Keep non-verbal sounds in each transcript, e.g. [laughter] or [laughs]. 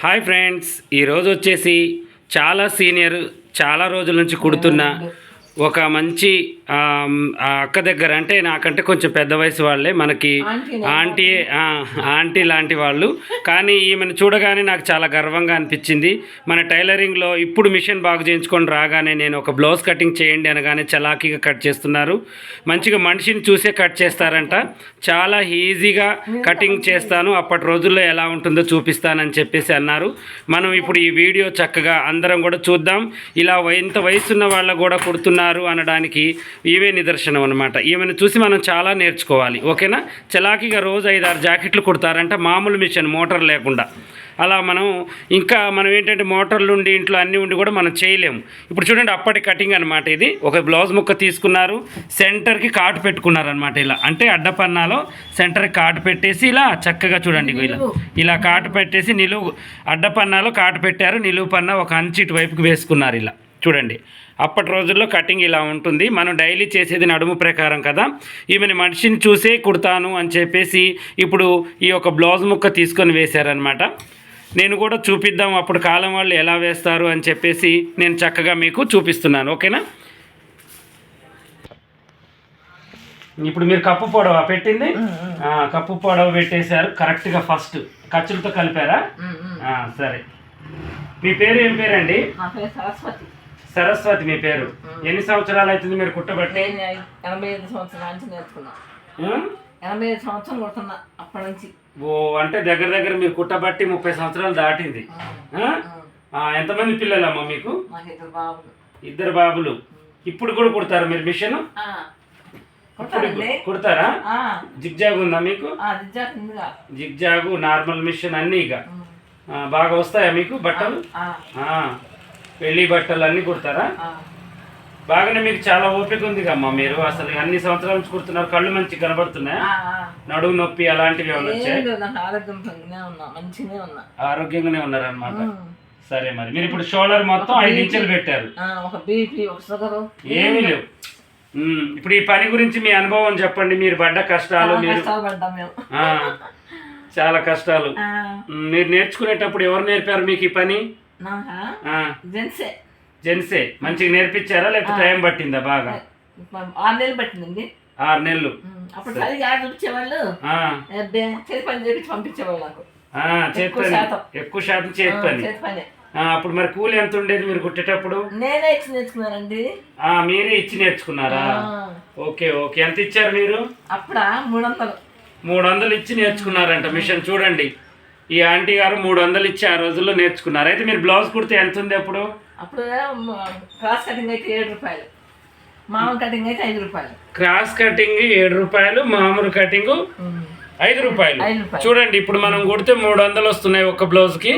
Hi friends ఈరోజు వచ్చేసి చాలా సీనియర్ చాలా రోజుల నుంచి కుడుతున్న ఒక మంచి అక్క దగ్గర అంటే నాకంటే కొంచెం పెద్ద వయసు వాళ్ళే. మనకి ఆంటీ ఆంటీ లాంటి వాళ్ళు. కానీ ఈమెను చూడగానే నాకు చాలా గర్వంగా అనిపించింది. మన టైలరింగ్లో ఇప్పుడు మిషన్ బాగు చేయించుకొని రాగానే నేను ఒక బ్లౌజ్ కటింగ్ చేయండి అనగానే చలాకీగా కట్ చేస్తున్నారు. మంచిగా మనిషిని చూసే కట్ చేస్తారంట. చాలా ఈజీగా కటింగ్ చేస్తాను. అప్పటి రోజుల్లో ఎలా ఉంటుందో చూపిస్తానని చెప్పేసి అన్నారు. మనం ఇప్పుడు ఈ వీడియో చక్కగా అందరం కూడా చూద్దాం. ఇలా ఇంత వయసున్న వాళ్ళకు కూడా కుడుతున్నారు. అనడానికి ఇవే నిదర్శనం అనమాట ఈమెను చూసి మనం చాలా నేర్చుకోవాలి. ఓకేనా? చలాకీగా రోజు ఐదు ఆరు జాకెట్లు కుడతారంట మామూలు మిషన్ మోటార్ లేకుండా. అలా మనం ఇంకా మనం ఏంటంటే మోటార్లు ఉండి ఇంట్లో అన్నీ ఉండి కూడా మనం చేయలేము. ఇప్పుడు చూడండి అప్పటి కటింగ్ అనమాట ఇది. ఒక బ్లౌజ్ ముక్క తీసుకున్నారు సెంటర్కి కాటు పెట్టుకున్నారు అనమాట ఇలా. అంటే అడ్డపన్నాలో సెంటర్కి కాటు పెట్టేసి ఇలా చక్కగా చూడండి ఇలా. ఇలా కాటు పెట్టేసి నిలువు అడ్డపన్నాలో కాటు పెట్టారు నిలువు పన్న ఒక అంచు ఇటు వైపుకి వేసుకున్నారు ఇలా. చూడండి. అప్పటి రోజుల్లో కటింగ్ ఇలా ఉంటుంది. మనం డైలీ చేసేది నడుము ప్రకారం కదా. ఈమెను మనిషిని చూసే కుడతాను అని చెప్పేసి ఇప్పుడు ఈ యొక్క బ్లౌజ్ ముక్క తీసుకొని వేశారనమాట నేను కూడా చూపిద్దాం అప్పుడు కాలం వాళ్ళు ఎలా వేస్తారు అని చెప్పేసి నేను చక్కగా మీకు చూపిస్తున్నాను. ఓకేనా? ఇప్పుడు మీరు కప్పు పొడవ? పెట్టింది? కప్పు పొడవ పెట్టేశారు. కరెక్ట్గా ఫస్ట్ ఖర్చులతో కలిపారా? సరే. మీ పేరు ఏం పేరండి? సరస్వతి. సరస్వతి మీ పేరు. ఎన్ని సంవత్సరాలు అవుతుంది మీరు కుట్టబట్టి ఎనభై ఐదు సంవత్సరాల నుంచి నేర్చుకున్నా? ఎనభై ఐదు సంవత్సరం కొడుతున్నా అప్పటి నుంచి. ఓ అంటే దగ్గర దగ్గర మీరు కుట్టబట్టి ముప్పై సంవత్సరాలు దాటింది. ఎంతమంది పిల్లలమ్మా మీకు? ఇద్దరు బాబులు. ఇద్దరు బాబులు. ఇప్పుడు కూడా కుడతారా మీరు మిషన్? కుడతారా జిగ్జాగ్ ఉందా మీకు? జిగ్జాగు నార్మల్ మిషన్ అన్నీ ఇక. బాగా వస్తాయా మీకు బట్టలు? పెళ్ళి బట్టలు అన్నీ కుడతారా. బాగానే మీకు చాలా ఓపిక ఉంది అమ్మా మీరు అసలు అన్ని సంవత్సరాల నుంచి కుడుతున్నారు. కళ్ళు మంచి కనబడుతున్నాయా. నడుము నొప్పి అలాంటివి ఏమైనా వచ్చాయి? ఆరోగ్యంగానే ఉన్నా మంచిగానే ఉన్నా. ఆరోగ్యంగానే ఉన్నారనమాట. సరే మరి. మీరు ఇప్పుడు షోల్డర్ మొత్తం ఐదు ఇంచులు పెట్టారు. ఏమీ లేవు. ఇప్పుడు ఈ పని గురించి మీ అనుభవం చెప్పండి. మీరు పడ్డ కష్టాలు చాలా మీరు కష్టాలు చాలా మీరు నేర్చుకునేటప్పుడు ఎవరు నేర్పారు మీకు ఈ పని? జెంట్సే. జెంట్సే. మంచిగా నేర్పించారా? లేకపోతే టైం పట్టిందా బాగా? ఆరు నెలలు పట్టిందండి. ఆరు నెలలు. అప్పుడు సరిగా అబ్బే చేతి పని చేపించి పంపించేవాళ్ళు నాకు. ఎక్కువ శాతం. చేతి పని. అప్పుడు మరి కూలి ఎంత ఉండేది మీరు కుట్టేటప్పుడు? నేనే ఇచ్చి నేర్చుకున్నానండి. ఆ, మీరే ఇచ్చి నేర్చుకున్నారా? Okay okay. ఎంత ఇచ్చారు మీరు? అప్పుడా మూడు వందలు. మూడు వందలు ఇచ్చి నేర్చుకున్నారంట మిషన్. చూడండి. ఈ ఆంటీ గారు మూడు వందలు ఇచ్చి ఆ రోజుల్లో నేర్చుకున్నారు. అయితే మీరు బ్లౌజ్ కుడితే ఎంత ఉంది అప్పుడు? అప్పుడు క్రాస్ కటింగ్ అయితే ఏడు రూపాయలు. మామూలు కటింగ్ అయితే ఐదు రూపాయలు. క్రాస్ కటింగ్ ఏడు రూపాయలు మామూలు కటింగ్ ఐదు రూపాయలు. ఐదు రూపాయలు. చూడండి ఇప్పుడు మనం కుడితే మూడు వందలు వస్తున్నాయి ఒక్క బ్లౌజ్కి.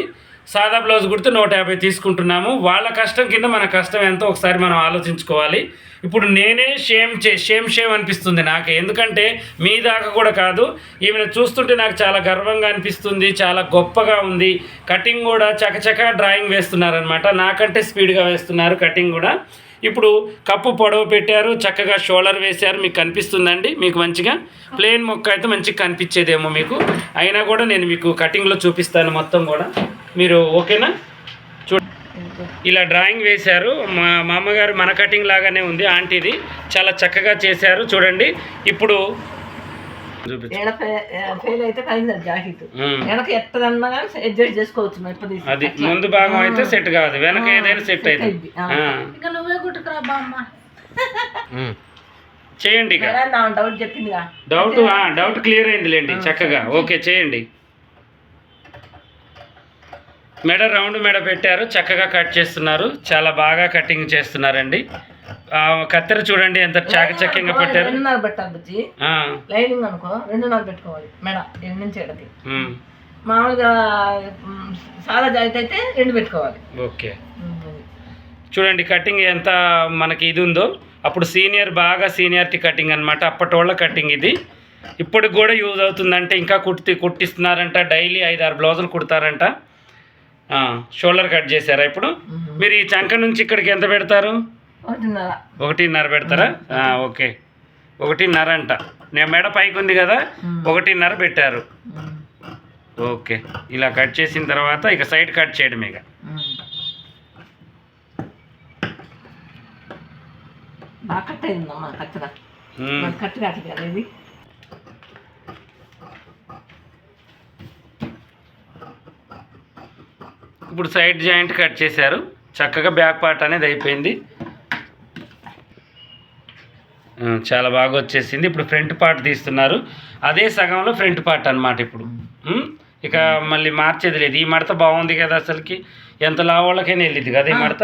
సాదా బ్లౌజ్ కుడితే నూట యాభై తీసుకుంటున్నాము. వాళ్ళ కష్టం కింద మన కష్టం ఎంతో ఒకసారి మనం ఆలోచించుకోవాలి. ఇప్పుడు నేనే షేమ్ చే షేమ్ షేమ్ అనిపిస్తుంది నాకు. ఎందుకంటే మీ దాకా కూడా కాదు. ఈమెను చూస్తుంటే నాకు చాలా గర్వంగా అనిపిస్తుంది చాలా గొప్పగా ఉంది. కటింగ్ కూడా చకచక డ్రాయింగ్ వేస్తున్నారనమాట నాకంటే స్పీడ్గా వేస్తున్నారు కటింగ్ కూడా. ఇప్పుడు కప్పు పొడవు పెట్టారు చక్కగా షోల్డర్ వేశారు మీకు కనిపిస్తుందండి. మీకు మంచిగా ప్లేన్ మొక్క అయితే మంచిగా కనిపించేదేమో మీకు. అయినా కూడా నేను మీకు కటింగ్లో చూపిస్తాను మొత్తం కూడా. మీరు ఓకేనా? చూ ఇలా డ్రాయింగ్ వేశారు. మా మా అమ్మగారు మన కటింగ్ లాగానే ఉంది ఆంటీది. చాలా చక్కగా చేశారు చూడండి. ఇప్పుడు అయితే అది ముందు భాగం అయితే సెట్ కాదు వెనక ఏదైనా సెట్ అయింది. ఉమ్. చేయండి డౌట్ చెప్పిందిగా. డౌట్ ఆ, డౌట్ క్లియర్ అయిందిలేండి చక్కగా. ఓకే చేయండి. మెడ రౌండ్ మెడ పెట్టారు. చక్కగా కట్ చేస్తున్నారు. చాలా బాగా కటింగ్ చేస్తున్నారండి. కత్తెర చూడండి ఎంత చాకచక్యంగా పెట్టారు. రెండున్నర పెట్టాలి బుజ్జి. లైనింగ్ అనుకో రెండున్నర పెట్టుకోవాలి మెడ నుంచి ఎడకి. మామూలుగా సాదా జాకెట్ అయితే రెండు పెట్టుకోవాలి. ఓకే. చూడండి కటింగ్ ఎంత మనకి ఇది ఉందో. అప్పుడు సీనియర్ బాగా సీనియారిటీ కటింగ్ అనమాట అప్పటి వాళ్ళ కటింగ్ ఇది. ఇప్పటికి కూడా యూజ్ అవుతుందంటే ఇంకా కుట్టి కుట్టిస్తున్నారంట. డైలీ ఐదు ఆరు బ్లౌజులు కుడతారంట. షోల్డర్ కట్ చేశారా ఇప్పుడు. మీరు ఈ చంక నుంచి ఇక్కడికి ఎంత పెడతారు? ఒకటిన్నర. పెడతారా? ఓకే. ఒకటిన్నర అంట. నేను మెడ పైకి ఉంది కదా. ఒకటిన్నర పెట్టారు. ఓకే. ఇలా కట్ చేసిన తర్వాత ఇక సైడ్ కట్ చేయడమే ఇక. కట్ అయిందమ్మా కట్టు కట్టగా అనేది ఇప్పుడు సైడ్ జాయింట్ కట్ చేశారు. చక్కగా బ్యాక్ పార్ట్ అనేది అయిపోయింది. చాలా బాగా వచ్చేసింది. ఇప్పుడు ఫ్రంట్ పార్ట్ తీస్తున్నారు. అదే సగంలో ఫ్రంట్ పార్ట్ అన్నమాట ఇప్పుడు. ఇక మళ్ళీ మార్చేది లేదు. ఈ మడత బాగుంది కదా అసలుకి. ఎంత లావాళ్ళకైనా వెళ్ళింది కదా ఈ మడత.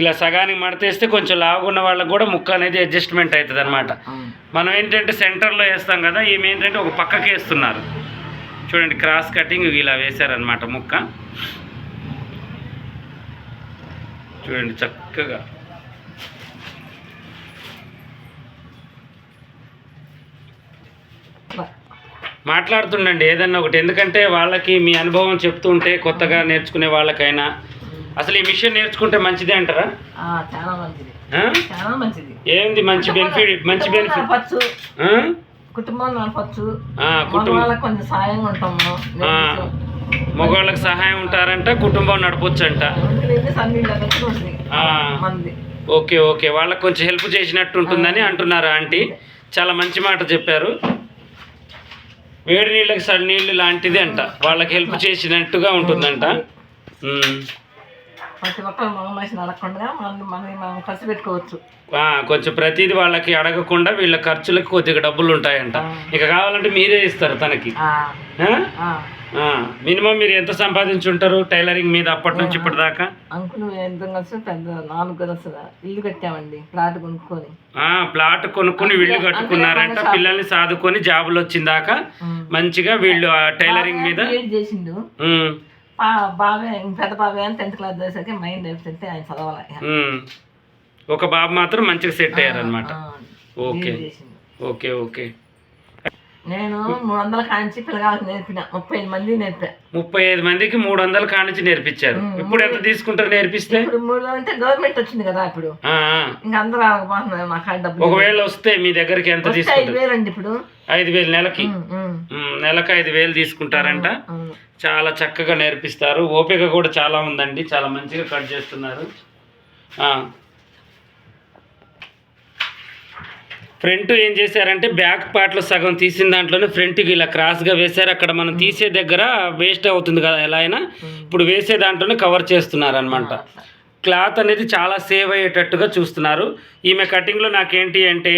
ఇలా సగానికి మడతేస్తే కొంచెం లావున్న వాళ్ళకి కూడా ముక్క అనేది అడ్జస్ట్మెంట్ అవుతుంది అనమాట. మనం ఏంటంటే సెంటర్లో వేస్తాం కదా. ఈమె ఏంటంటే ఒక పక్కకి వేస్తున్నారు. చూడండి క్రాస్ కటింగ్ ఇలా వేశారనమాట ముక్క. చూడండి చక్కగా. మాట్లాడుతుండండి ఏదన్నా ఒకటి. ఎందుకంటే వాళ్ళకి మీ అనుభవం చెప్తూ ఉంటే కొత్తగా నేర్చుకునే వాళ్ళకైనా. అసలు ఈ మిషన్ నేర్చుకుంటే మంచిదే అంటారా? చాలా మంచిది. ఆ? చాలా మంచిది. ఏంది మంచి బెనిఫిట్ మంచి బెనిఫిట్? కుటుంబం నడపచ్చు. ఆ, మన కుటుంబం వాళ్ళకి కొంచెం సాయంగా ఉంటాము ఆ. మగవాళ్ళకి సహాయం ఉంటారంట కుటుంబం నడపొచ్చు అంట ఓకే ఓకే. వాళ్ళకి కొంచెం హెల్ప్ చేసినట్టు ఉంటుందని అంటున్నారు ఆంటీ. చాలా మంచి మాట చెప్పారు. వేడి నీళ్ళకి సడి నీళ్ళు లాంటిది అంట. వాళ్ళకి హెల్ప్ చేసినట్టుగా ఉంటుందంట. ప్రతి ఒక్కరు మగ మనిషిని అడగకుండా మనం మనం మనం ఖర్చు పెట్టుకోవచ్చు. కొంచెం ప్రతిదీ వాళ్ళకి అడగకుండా వీళ్ళ ఖర్చులకు కొద్దిగా డబ్బులు ఉంటాయంట. ఇక కావాలంటే మీరే ఇస్తారు తనకి. మినిమం మీరు ఎంత సంపాదించుంటారు టైలరింగ్ మీద అప్పటి నుంచి ఇప్పటిదాకా? అంకుల్ ఎంత కలిసి పెద్ద నాలుగు కలిసి ఇల్లు కట్టామండి ప్లాట్ కొనుక్కొని. ప్లాట్ కొనుక్కొని వీళ్ళు కట్టుకున్నారంట. పిల్లల్ని సాదుకొని జాబులు వచ్చిందాక. మంచిగా వీళ్ళు టైలరింగ్ మీద చేసిండు. బాబాయ్ పెద్ద బాబాయ్ అని టెన్త్ క్లాస్ చేసరికి మైండ్ అయిపోతే ఆయన చదవాలి. ఒక బాబు మాత్రం మంచిగా సెట్ అయ్యారనమాట ఓకే. Okay okay. నేను మూడు వందల కాంచి పిల్లగాళ్ళకి నేర్పిన. ముప్పై ఐదు మంది నేర్పా ముప్పై ఐదు మందికి మూడు వందల కానించి నేర్పించారు ఇప్పుడు ఎంత తీసుకుంటారు నేర్పిస్తే? ఇప్పుడు మూడు అంటే గవర్నమెంట్ వచ్చింది కదా ఇప్పుడు. ఇంకా అందరూ నాకు ఆ డబ్బులు. ఒకవేళ వస్తే మీ దగ్గరికి ఎంత వస్తే ఐదు తీసుకుంటారు? వేలు అండి ఇప్పుడు. ఐదు వేలు నెలకి? ఉమ్, ఉమ్, ఉమ్, నెలకు ఐదు వేలు తీసుకుంటారంట. ఉమ్. చాలా చక్కగా నేర్పిస్తారు. ఓపిక కూడా చాలా ఉందండి. చాలా మంచిగా కట్ చేస్తున్నారు. ఆ. ఫ్రంట్ ఏం చేశారంటే బ్యాక్ పార్ట్లో సగం తీసిన దాంట్లోనే ఫ్రంట్కి ఇలా క్రాస్గా వేశారు. అక్కడ మనం తీసే దగ్గర వేస్ట్ అవుతుంది కదా ఎలా అయినా? ఇప్పుడు వేసే దాంట్లోనే కవర్ చేస్తున్నారు అనమాట క్లాత్ అనేది చాలా సేవ్ అయ్యేటట్టుగా చూస్తున్నారు. ఈమె కటింగ్లో నాకేంటి అంటే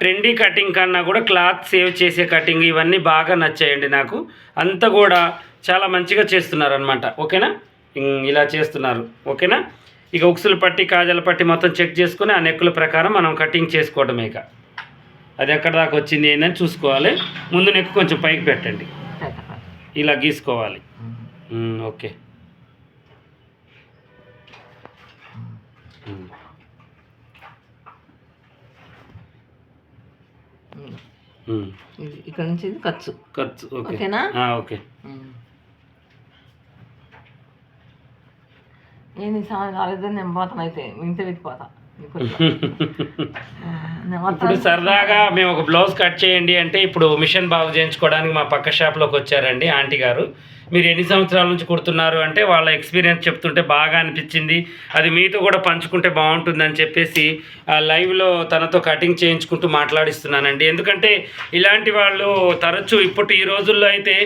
ట్రెండీ కటింగ్ కన్నా కూడా క్లాత్ సేవ్ చేసే కటింగ్ ఇవన్నీ బాగా నచ్చాయండి నాకు. అంతా కూడా చాలా మంచిగా చేస్తున్నారు అనమాట ఓకేనా ఇలా చేస్తున్నారు. ఓకేనా? ఇక ఉక్సులు పట్టి కాజల పట్టి మొత్తం చెక్ చేసుకొని ఆ నెక్కుల ప్రకారం మనం కటింగ్ చేసుకోవడమే ఇక. అది ఎక్కడ దాకా వచ్చింది ఏందని చూసుకోవాలి. ముందు నెక్ కొంచెం పైకి పెట్టండి. పెట్ట. ఇలా గీసుకోవాలి. ఓకే. ఇక్కడ నుంచి ఖర్చు ఖర్చు ఓకే. ఓకేనా? ఓకే. ఏంది నేను పోతాను అయితే ఇంత పెట్టిపోతా [laughs] ఇప్పుడు సరదాగా మేము ఒక బ్లౌజ్ కట్ చేయండి అంటే ఇప్పుడు మిషన్ బాగు చేయించుకోవడానికి మా పక్క షాప్లోకి వచ్చారండి ఆంటీ గారు. మీరు ఎన్ని సంవత్సరాల నుంచి కుడుతున్నారు అంటే వాళ్ళ ఎక్స్పీరియన్స్ చెప్తుంటే బాగా అనిపించింది. అది మీతో కూడా పంచుకుంటే బాగుంటుందని చెప్పేసి ఆ లైవ్లో తనతో కటింగ్ చేయించుకుంటూ మాట్లాడిస్తున్నానండి. ఎందుకంటే ఇలాంటి వాళ్ళు తరచూ ఇప్పుడు ఈ రోజుల్లో అయితే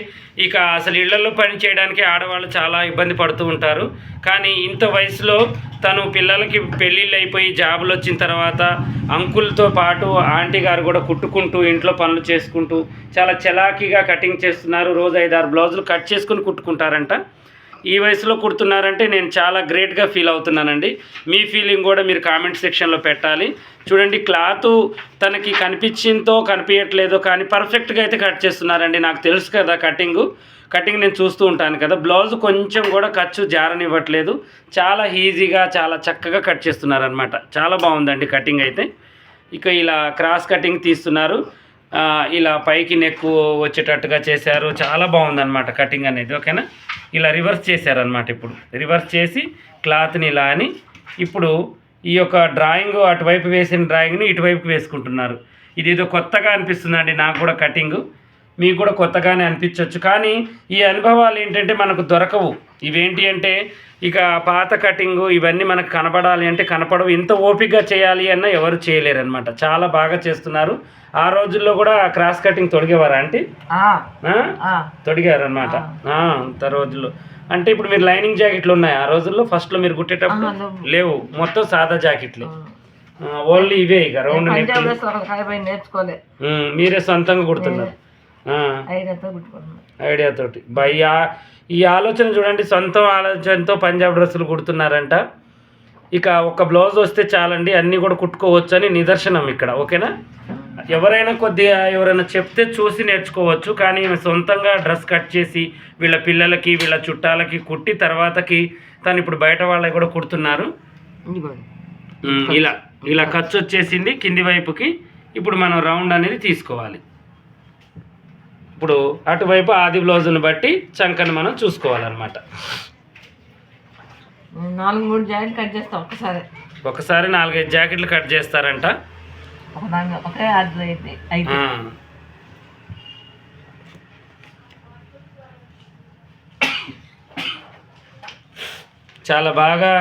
ఇక అసలు ఇళ్ళలో పని చేయడానికి ఆడవాళ్ళు చాలా ఇబ్బంది పడుతూ ఉంటారు. కానీ ఇంత వయసులో తను పిల్లలకి పెళ్ళిళ్ళు అయిపోయి జాబులు వచ్చిన తర్వాత అంకుల్తో పాటు ఆంటీ గారు కూడా కుట్టుకుంటూ ఇంట్లో పనులు చేసుకుంటూ చాలా చలాకీగా కటింగ్ చేస్తున్నారు. రోజు ఐదారు బ్లౌజులు కట్ చేసుకుని కుట్టుకుంటారంట. ఈ వయసులో కుడుతున్నారంటే నేను చాలా గ్రేట్గా ఫీల్ అవుతున్నానండి. మీ ఫీలింగ్ కూడా మీరు కామెంట్ సెక్షన్లో పెట్టాలి. చూడండి క్లాత్ తనకి కనిపించిందో కనిపించట్లేదో కానీ పర్ఫెక్ట్గా అయితే కట్ చేస్తున్నారండి. నాకు తెలుసు కదా కటింగు కటింగ్ నేను చూస్తూ ఉంటాను కదా. బ్లౌజ్ కొంచెం కూడా ఖర్చు జారనివ్వట్లేదు. చాలా ఈజీగా చాలా చక్కగా కట్ చేస్తున్నారనమాట చాలా బాగుందండి కటింగ్ అయితే. ఇక ఇలా క్రాస్ కటింగ్ తీస్తున్నారు. ఇలా పైకి నెక్కు వచ్చేటట్టుగా చేశారు. చాలా బాగుందన్నమాట కటింగ్ అనేది ఓకేనా? ఇలా రివర్స్ చేశారనమాట ఇప్పుడు. రివర్స్ చేసి క్లాత్ని ఇలా అని ఇప్పుడు ఈ యొక్క డ్రాయింగ్ అటువైపు వేసిన డ్రాయింగ్ని ఇటువైపు వేసుకుంటున్నారు. ఇది ఏదో కొత్తగా అనిపిస్తుందండి నాకు కూడా కటింగ్. మీకు కూడా కొత్తగానే అనిపించవచ్చు కానీ ఈ అనుభవాలు ఏంటంటే మనకు దొరకవు. ఇవేంటి అంటే ఇక పాత కటింగు ఇవన్నీ మనకు కనపడాలి అంటే కనపడవు. ఇంత ఓపికగా చేయాలి అన్న ఎవరు చేయలేరు అనమాట చాలా బాగా చేస్తున్నారు. ఆ రోజుల్లో కూడా క్రాస్ కటింగ్ తొడిగేవారా అంటే తొడిగారు అనమాట అంత రోజుల్లో. అంటే ఇప్పుడు మీరు లైనింగ్ జాకెట్లు ఉన్నాయి ఆ రోజుల్లో? ఫస్ట్లో మీరు కుట్టేటప్పుడు? లేవు. మొత్తం సాదా జాకెట్లే. ఓన్లీ ఇవే ఇక రౌండ్ మీరే సొంతంగా కుడుతున్నారు. ఐదంతా కుట్టుకున్నాను ఐడియా తోటి బై ఆ- ఈ ఆలోచన చూడండి సొంత ఆలోచనతో పంజాబ్ డ్రెస్సులు కుడుతున్నారంట. ఇక ఒక బ్లౌజ్ వస్తే చాలండి అన్నీ కూడా కుట్టుకోవచ్చు అని నిదర్శనం ఇక్కడ ఓకేనా? ఎవరైనా కొద్దిగా ఎవరైనా చెప్తే చూసి నేర్చుకోవచ్చు కానీ ఈమె సొంతంగా డ్రెస్ కట్ చేసి వీళ్ళ పిల్లలకి వీళ్ళ చుట్టాలకి కుట్టి తర్వాతకి తను ఇప్పుడు బయట వాళ్ళకి కూడా కుడుతున్నారు. ఇలా ఇలా ఖర్చు వచ్చేసింది కింది వైపుకి. ఇప్పుడు మనం రౌండ్ అనేది తీసుకోవాలి. ఇప్పుడు అటువైపు ఆది బ్లౌజ్ని బట్టి చంకని మనం చూసుకోవాలన్నమాట. నేను నాలుగు మూడు జాకెట్ కట్ చేస్తా ఒక్కసారి. ఒకసారి నాలుగైదు జాకెట్లు కట్ చేస్తారంట. ఒక అయితే. చాలా బాగా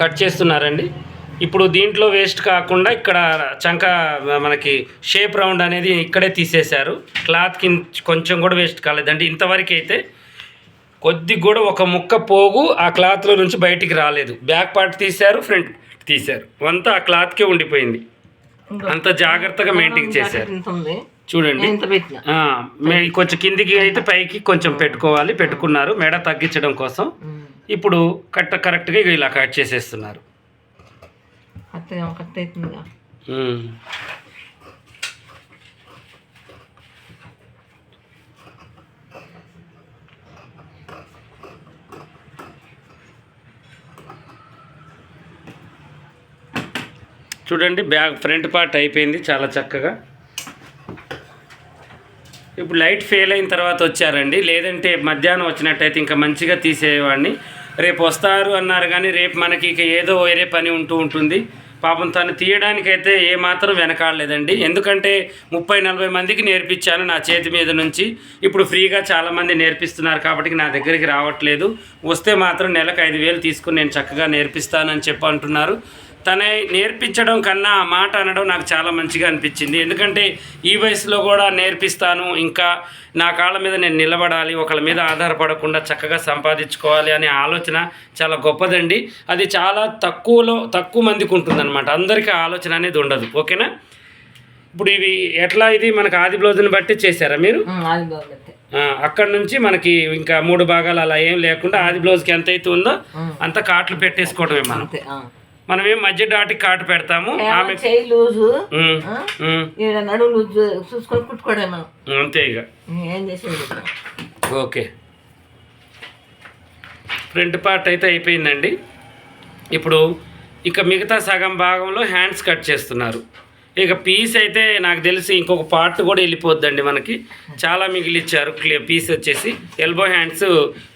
కట్ చేస్తున్నారండి. ఇప్పుడు దీంట్లో వేస్ట్ కాకుండా ఇక్కడ చంక మనకి షేప్ రౌండ్ అనేది ఇక్కడే తీసేశారు. క్లాత్ కింద కొంచెం కూడా వేస్ట్ కాలేదండి ఇంతవరకు అయితే కొద్ది కూడా ఒక ముక్క పోగు ఆ క్లాత్లో నుంచి బయటికి రాలేదు. బ్యాక్ పార్ట్ తీశారు ఫ్రంట్ తీశారు. అంతా ఆ క్లాత్కే ఉండిపోయింది. అంత జాగ్రత్తగా మెయింటైన్ చేశారు. చూడండి. కొంచెం కిందికి అయితే పైకి కొంచెం పెట్టుకోవాలి. పెట్టుకున్నారు. మెడ తగ్గించడం కోసం. ఇప్పుడు కట్ట కరెక్ట్గా ఇలా కట్ చేసేస్తున్నారు. కత్త కత్త అవుతుందిగా చూడండి బ్యాగ్ ఫ్రంట్ పార్ట్ అయిపోయింది చాలా చక్కగా. ఇప్పుడు లైట్ ఫెయిల్ అయిన తర్వాత వచ్చారండి. లేదంటే మధ్యాహ్నం వచ్చినట్టయితే ఇంకా మంచిగా తీసేవాడిని. రేపు వస్తారు అన్నారు కానీ రేపు మనకి ఇక ఏదో వేరే పని ఉంటూ ఉంటుంది. పాపం తను తీయడానికైతే ఏమాత్రం వెనకాడలేదండి. ఎందుకంటే ముప్పై నలభై మందికి నేర్పించాను నా చేతి మీద నుంచి. ఇప్పుడు ఫ్రీగా చాలామంది నేర్పిస్తున్నారు కాబట్టి నా దగ్గరికి రావట్లేదు. వస్తే మాత్రం నెలకు ఐదు వేలు తీసుకుని నేను చక్కగా నేర్పిస్తానని చెప్పి అంటున్నారు. తనే నేర్పించడం కన్నా ఆ మాట అనడం నాకు చాలా మంచిగా అనిపించింది. ఎందుకంటే ఈ వయసులో కూడా నేర్పిస్తాను ఇంకా నా కాళ్ళ మీద నేను నిలబడాలి ఒకళ్ళ మీద ఆధారపడకుండా చక్కగా సంపాదించుకోవాలి అనే ఆలోచన చాలా గొప్పదండి. అది చాలా తక్కువలో తక్కువ మందికి ఉంటుందన్నమాట. అందరికీ ఆలోచన అనేది ఉండదు. ఓకేనా? ఇప్పుడు ఇవి ఎట్లా ఇది? మనకు ఆది బ్లౌజ్ని బట్టి చేశారా మీరు? అక్కడ నుంచి మనకి ఇంకా మూడు భాగాలు అలా ఏం లేకుండా ఆది బ్లౌజ్కి ఎంత అయితే ఉందో. అంత కాట్లు పెట్టేసుకోవడమే మనం. మనం ఏం మధ్య డాటికి కాటు పెడతాము. ఆమె చేయి లూజు. ఈడ లూజు చూసుకొని కుట్టుకోవడం మనం. అంతే ఇక. ఏం చేసేది. ఓకే. ఫ్రంట్ పార్ట్ అయితే అయిపోయిందండి. ఇప్పుడు ఇక మిగతా సగం భాగంలో హ్యాండ్స్ కట్ చేస్తున్నారు. ఇక పీస్ అయితే నాకు తెలిసి ఇంకొక పార్ట్ కూడా వెళ్ళిపోద్దండి మనకి. చాలా మిగిలిచ్చారు. క్లియర్ పీస్ వచ్చేసి ఎల్బో హ్యాండ్స్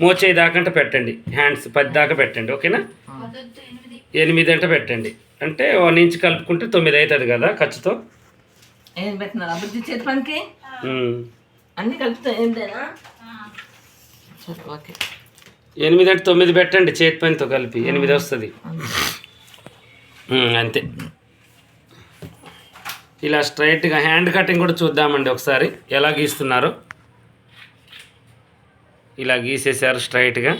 మోచేయి దాకంటే పెట్టండి. హ్యాండ్స్ పది దాకా పెట్టండి. ఓకేనా? ఎనిమిది అంటే పెట్టండి. అంటే వన్ ఇంచ్ కలుపుకుంటే తొమ్మిది అవుతుంది కదా ఖర్చుతో? ఏం పెట్టినారు? అభివృద్ధి చేతి పనికి. అన్ని కలుపుతా ఏంటేనా సరే ఓకే. ఎనిమిది అంటే తొమ్మిది పెట్టండి చేతి పనితో కలిపి. ఎనిమిది వస్తుంది. అంతే. ఇలా స్ట్రైట్గా హ్యాండ్ కటింగ్ కూడా చూద్దామండి ఒకసారి. ఎలా గీస్తున్నారో. ఇలా గీసేసారు స్ట్రైట్గా.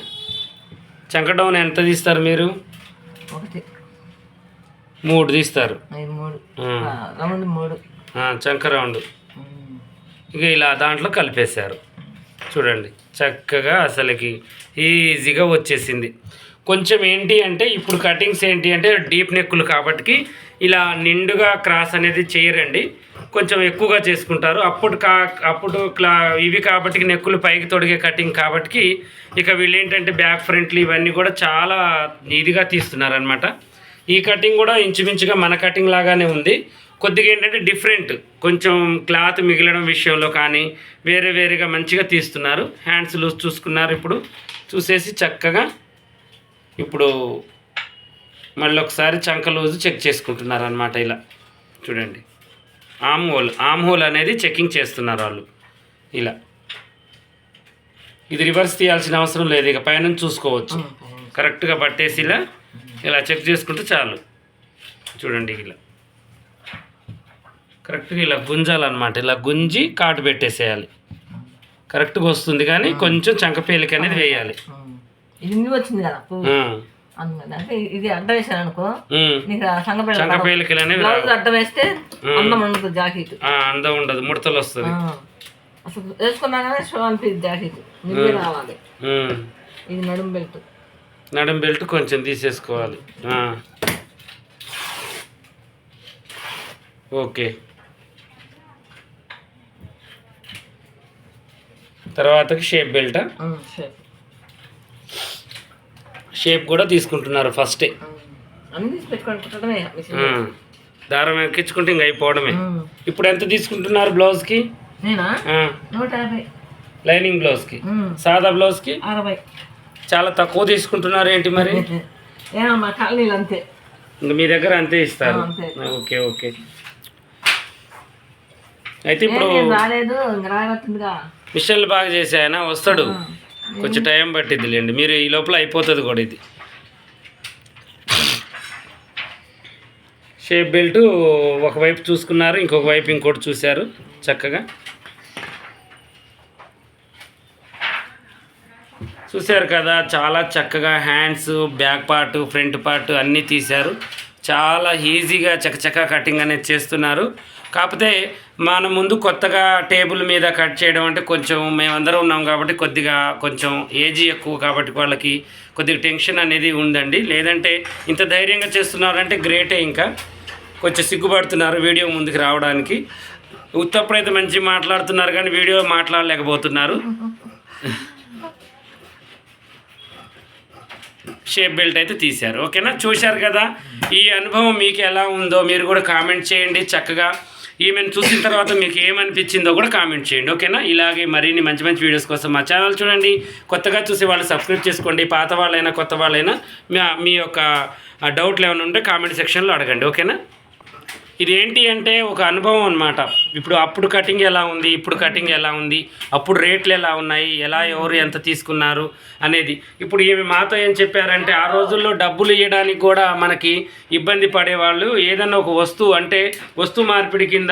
చంక డౌన్ ఎంత తీస్తారు మీరు? ఒకటి. మూడు తీస్తారు. మూడు. రౌండ్ మూడు. చంక రౌండ్. ఇక ఇలా దాంట్లో కలిపేశారు. చూడండి చక్కగా అసలుకి ఈజీగా వచ్చేసింది. కొంచెం ఏంటి అంటే ఇప్పుడు కటింగ్స్ ఏంటి అంటే డీప్ నెక్కులు కాబట్టి ఇలా నిండుగా క్రాస్ అనేది చేయరండి. కొంచెం ఎక్కువగా చేసుకుంటారు. అప్పుడు కా అప్పుడు క్లా ఇవి కాబట్టి నెక్కులు పైకి తొడిగే కటింగ్ కాబట్టి ఇక వీళ్ళు ఏంటంటే బ్యాక్ ఫ్రంట్లు ఇవన్నీ కూడా చాలా ఇదిగా తీస్తున్నారనమాట ఈ కటింగ్ కూడా ఇంచుమించుగా మన కటింగ్ లాగానే ఉంది. కొద్దిగా ఏంటంటే డిఫరెంట్. కొంచెం క్లాత్ మిగిలడం విషయంలో కానీ వేరే వేరేగా మంచిగా తీస్తున్నారు. హ్యాండ్స్ లూజ్ చూసుకున్నారు ఇప్పుడు. చూసేసి చక్కగా ఇప్పుడు మళ్ళీ ఒకసారి చంక లూజ్ చెక్ చేసుకుంటున్నారు అనమాట ఇలా. చూడండి. ఆమ్ హోల్ ఆమ్ హోల్ అనేది చెకింగ్ చేస్తున్నారు వాళ్ళు. ఇలా. ఇది రివర్స్ తీయాల్సిన అవసరం లేదు. ఇక పైనుంచి చూసుకోవచ్చు. కరెక్ట్గా పట్టేసి ఇలా ఇలా చెక్ చేసుకుంటే చాలు. చూడండి ఇలా. కరెక్ట్గా ఇలా గుంజాలన్నమాట. ఇలా గుంజి కాటు పెట్టేసేయాలి. కరెక్ట్గా వస్తుంది కానీ కొంచెం చంకపేలిక అనేది వేయాలి. వచ్చింది కదా అంటే ఇది అడ్డం వేసాను అనుకో. నీకు బ్లౌజ్. అడ్డం వేస్తే అందం ఉండదు జాకెట్. అందం ఉండదు. ముడతలు వస్తుంది. అసలు షో అనిపిస్తుంది జాకెట్. నిండి రావాలి. ఇది నడుము బెల్ట్. నడుం బెల్ట్ కొంచెం తీసేసుకోవాలి. ఓకే. తర్వాతకి షేప్ బెల్టా? షేప్. షేప్ కూడా తీసుకుంటున్నారు ఫస్టే. దారం ఎక్కించుకుంటే ఇంక అయిపోవడమే. ఇప్పుడు ఎంత తీసుకుంటున్నారు బ్లౌజ్కి? లైనింగ్ బ్లౌజ్కి. సాదా బ్లౌజ్కి? చాలా తక్కువ తీసుకుంటున్నారు ఏంటి మరి? అంతే. ఇంక మీ దగ్గర అంతే ఇస్తారు. Okay okay. అయితే ఇప్పుడు మిషన్లు బాగా చేసాయన వస్తాడు. కొంచెం టైం పట్టిద్దిలేండి మీరు ఈ లోపల అయిపోతుంది కూడా ఇది. షేప్ బెల్ట్ ఒకవైపు చూసుకున్నారు ఇంకొక వైపు ఇంకోటి చూశారు చక్కగా. చూశారు కదా చాలా చక్కగా hands back part front part అన్నీ తీశారు. చాలా ఈజీగా చకచకా కటింగ్ అనేది చేస్తున్నారు. కాకపోతే మన ముందు కొత్తగా టేబుల్ మీద కట్ చేయడం అంటే కొంచెం మేమందరం ఉన్నాం కాబట్టి కొద్దిగా కొంచెం ఏజీ ఎక్కువ కాబట్టి వాళ్ళకి కొద్దిగా టెన్షన్ అనేది ఉందండి. లేదంటే ఇంత ధైర్యంగా చేస్తున్నారంటే గ్రేటే ఇంకా. కొంచెం సిగ్గుపడుతున్నారు వీడియో ముందుకు రావడానికి. ఉత్తప్పుడైతే మంచి మాట్లాడుతున్నారు కానీ వీడియో మాట్లాడలేకపోతున్నారు. [laughs] షేప్ బెల్ట్ అయితే తీశారు. ఓకేనా చూశారు కదా? ఈ అనుభవం మీకు ఎలా ఉందో మీరు కూడా కామెంట్ చేయండి చక్కగా. ఈమెను చూసిన తర్వాత మీకు ఏమనిపించిందో కూడా కామెంట్ చేయండి. ఓకేనా ఇలాగే మరిన్ని మంచి మంచి వీడియోస్ కోసం మా ఛానల్ చూడండి. కొత్తగా చూసే వాళ్ళు సబ్స్క్రైబ్ చేసుకోండి. పాత వాళ్ళైనా కొత్త వాళ్ళైనా మీ మీ యొక్క డౌట్లు ఏమైనా ఉంటే కామెంట్ సెక్షన్లో అడగండి. ఓకేనా ఇది ఏంటి అంటే ఒక అనుభవం అనమాట ఇప్పుడు అప్పుడు కటింగ్ ఎలా ఉంది ఇప్పుడు కటింగ్ ఎలా ఉంది అప్పుడు రేట్లు ఎలా ఉన్నాయి ఎలా ఎవరు ఎంత తీసుకున్నారు అనేది. ఇప్పుడు ఈమె మాతో ఏం చెప్పారంటే ఆ రోజుల్లో డబ్బులు ఇవ్వడానికి కూడా మనకి ఇబ్బంది పడేవాళ్ళు ఏదన్నా ఒక వస్తువు అంటే వస్తువు మార్పిడి కింద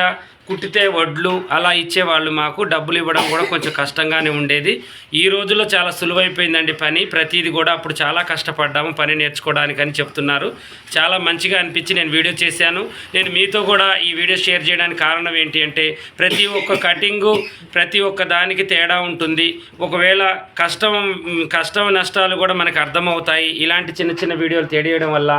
కుట్టితే వడ్లు అలా ఇచ్చేవాళ్ళు మాకు. డబ్బులు ఇవ్వడం కూడా కొంచెం కష్టంగానే ఉండేది. ఈ రోజుల్లో చాలా సులువైపోయిందండి పని. ప్రతిది కూడా అప్పుడు చాలా కష్టపడ్డాము పని నేర్చుకోవడానికి అని చెప్తున్నారు. చాలా మంచిగా అనిపించి నేను వీడియో చేశాను. నేను మీతో కూడా ఈ వీడియో షేర్ చేయడానికి కారణం ఏంటి అంటే ప్రతి ఒక్క కటింగు ప్రతి ఒక్క దానికి తేడా ఉంటుంది. ఒకవేళ కష్టం కష్టం నష్టాలు కూడా మనకు అర్థమవుతాయి. ఇలాంటి చిన్న చిన్న వీడియోలు తెలియడం వల్ల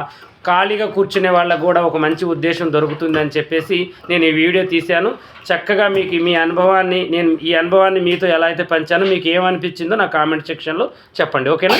ఖాళీగా కూర్చునే వాళ్ళకు కూడా ఒక మంచి ఉద్దేశం దొరుకుతుందని చెప్పేసి నేను ఈ వీడియో తీశాను. చక్కగా మీకు మీ అనుభవాన్ని నేను ఈ అనుభవాన్ని మీతో ఎలా అయితే పంచానో మీకు ఏమనిపించిందో నా కామెంట్ సెక్షన్లో చెప్పండి. ఓకేనా?